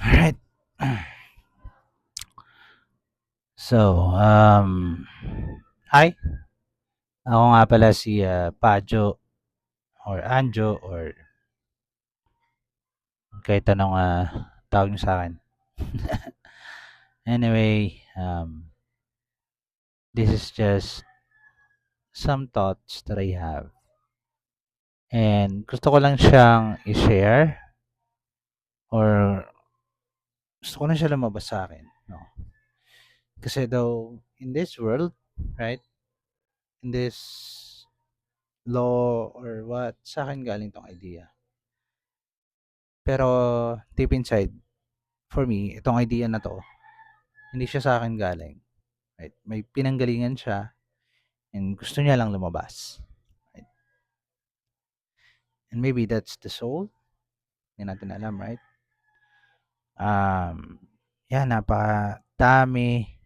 Alright. So, um, hi. Ako nga pala si uh, Pajo or Anjo or kahit anong uh, tawag niyo sa akin. anyway, um, this is just some thoughts that I have. And gusto ko lang siyang i-share or gusto ko lang siya lumabas sa akin. No? Kasi daw, in this world, right? In this law or what, sa akin galing tong idea. Pero deep inside, for me, itong idea na to, hindi siya sa akin galing. Right? May pinanggalingan siya and gusto niya lang lumabas. And maybe that's the soul. Hindi natin alam, right? Um, yan, napakadami,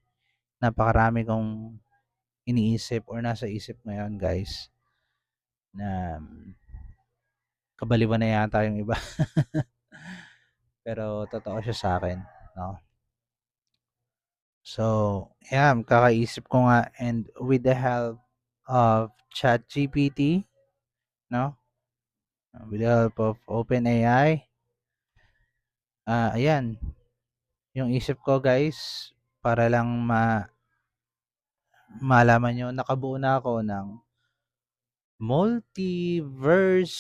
napakarami kong iniisip or nasa isip ngayon, guys, na kabaliwan na yata yung iba. Pero totoo siya sa akin, no? So, yeah, kakaisip ko nga and with the help of ChatGPT, no? With the help of OpenAI, uh, ayan, yung isip ko guys, para lang ma malaman nyo, nakabuo na ako ng multiverse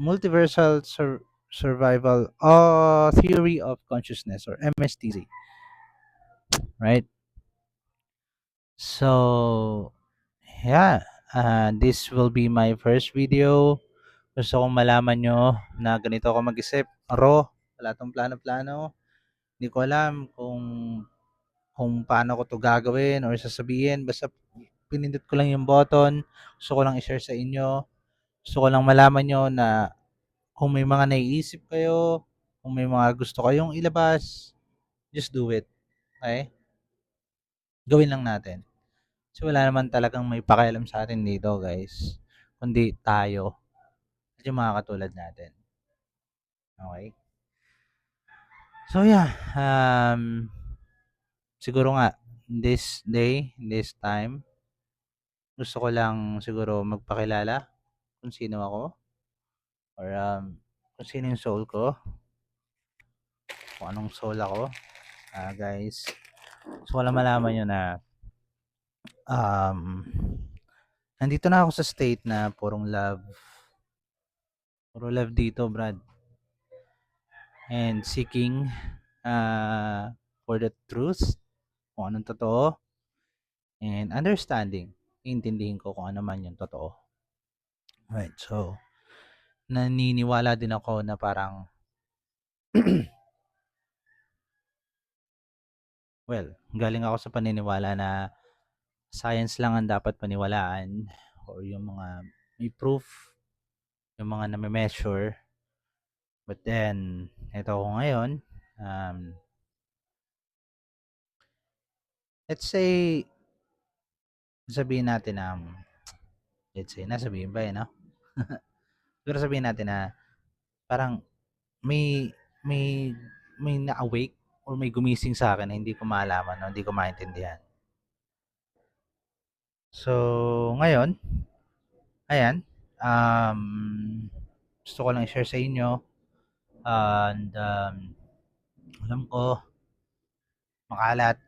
multiversal sur- survival uh, theory of consciousness or MSTZ. Right? So, yeah, uh, this will be my first video. Gusto kong malaman nyo na ganito ako mag-isip. Raw, wala tong plano-plano. Hindi ko alam kung kung paano ko to gagawin or sasabihin. Basta pinindot ko lang yung button. Gusto ko lang i-share sa inyo. Gusto ko lang malaman nyo na kung may mga naiisip kayo, kung may mga gusto kayong ilabas, just do it. Okay? Gawin lang natin. Kasi wala naman talagang may pakialam sa atin dito, guys. Kundi tayo. At yung mga katulad natin. Okay? So, yeah. Um, siguro nga, this day, this time, gusto ko lang siguro magpakilala kung sino ako or um, kung sino yung soul ko kung anong soul ako uh, guys so wala malaman nyo na um, nandito na ako sa state na purong love. Puro love dito brad. And seeking uh, for the truth kung anong totoo and understanding intindihin ko kung ano man yung totoo. Right so naniniwala din ako na parang well, galing ako sa paniniwala na science lang ang dapat paniwalaan or yung mga may proof, yung mga na-measure. But then, ito ko ngayon, um, let's say, sabihin natin na, um, let's say, nasabihin ba eh, no? Pero sabihin natin na parang may may may na-awake or may gumising sa akin na hindi ko maalaman, no? hindi ko maintindihan. So, ngayon, ayan, um, gusto ko lang i-share sa inyo. And um, alam ko makalat.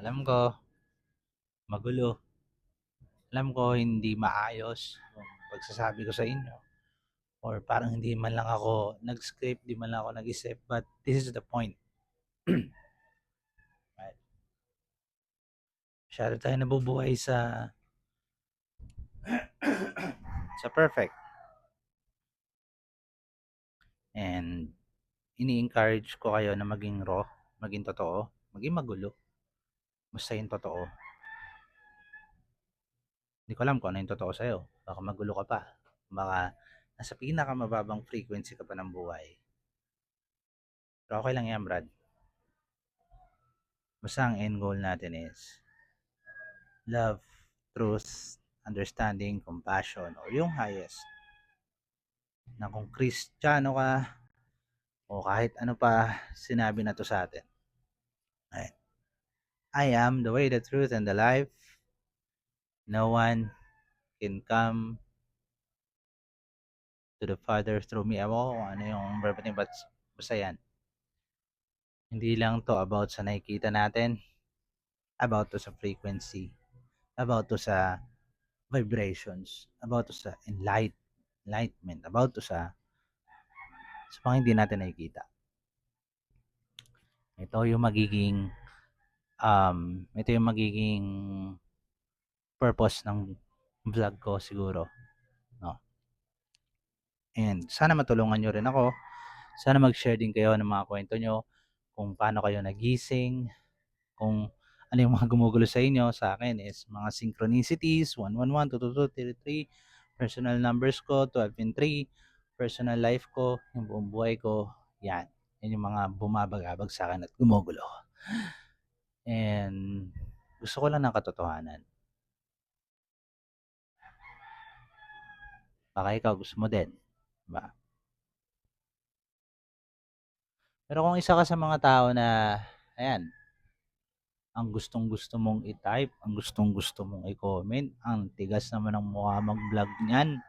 Alam ko magulo. Alam ko hindi maayos pagsasabi ko sa inyo. Or parang hindi man lang ako nag-script, di man lang ako nag-isip, but this is the point. right. Masyado tayo nabubuhay sa sa perfect. And ini-encourage ko kayo na maging raw, maging totoo, maging magulo. Basta yung totoo. Hindi ko alam kung ano yung totoo sa'yo. Baka magulo ka pa. Baka nasa pinakamababang frequency ka pa ng buhay. Pero okay lang yan, Brad. Basta ang end goal natin is love, truth, understanding, compassion, or yung highest. na kung Kristiyano ka o kahit ano pa sinabi na to sa atin. Ayan. I am the way, the truth, and the life. No one can come to the Father through me. Ewan ko ano yung verbatim, but basta yan. Hindi lang to about sa nakikita natin, about to sa frequency, about to sa vibrations, about to sa enlight, enlightenment, about to sa sa mga hindi natin nakikita. Ito yung magiging um, ito yung magiging purpose ng vlog ko siguro. No? And sana matulungan nyo rin ako. Sana mag-share din kayo ng mga kwento nyo kung paano kayo nagising, kung ano yung mga gumugulo sa inyo. Sa akin is mga synchronicities, 111, 222, 33, personal numbers ko, 12 and 3, personal life ko, yung buong buhay ko, yan. Yan yung mga bumabagabag sa akin at gumugulo. And gusto ko lang ng katotohanan. Baka ikaw gusto mo din. Diba? Pero kung isa ka sa mga tao na, ayan, ang gustong gusto mong i-type, ang gustong gusto mong i-comment, ang tigas naman ng mukha mag-vlog niyan,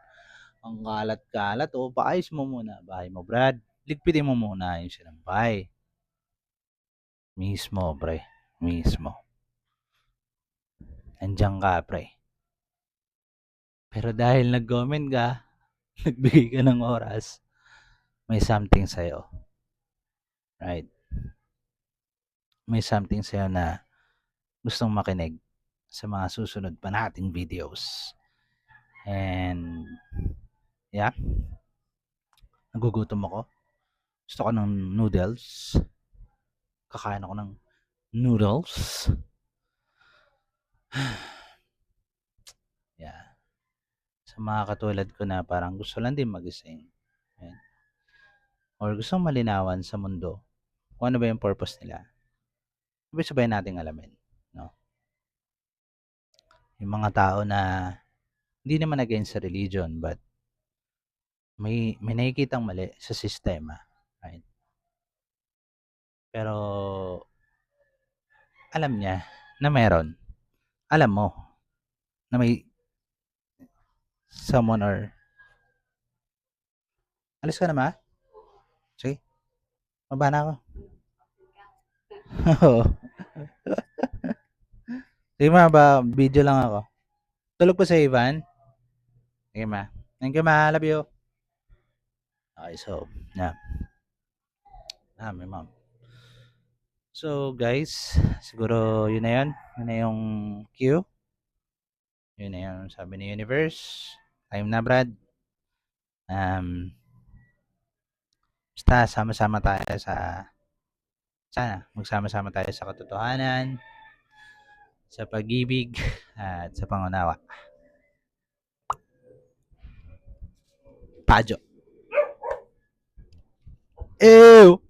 ang kalat-kalat, o paayos mo muna, bahay mo, Brad. Ligpitin mo muna yung sinampay. Mismo, pre. Mismo. Andiyan ka, pre. Pero dahil nag-comment ka, nagbigay ka ng oras, may something sa'yo. Right? May something sa'yo na gustong makinig sa mga susunod pa nating videos. And, yeah. Nagugutom ako. Gusto ko ng noodles. Kakain ako ng noodles. yeah. Sa mga katulad ko na parang gusto lang din magising. Ayan. Or gusto malinawan sa mundo kung ano ba yung purpose nila. Sabay-sabay nating alamin. Yung mga tao na hindi naman against sa religion but may may nakikitang mali sa sistema, right? Pero alam niya na meron. Alam mo na may someone or Alis ka na ma? Sige. Maba na ako. Sige ma, ba, video lang ako. Tulog po sa Ivan. Sige ma. Thank you ma, love you. Okay, so, yeah. Ah, may mom. So, guys, siguro yun na yun. Yun na yung cue. Yun na yun, sabi ni Universe. Time na, Brad. Um, basta, sama-sama tayo sa sana, magsama-sama tayo sa katotohanan, sa pag-ibig, at sa pangunawa. Pajo. Ew!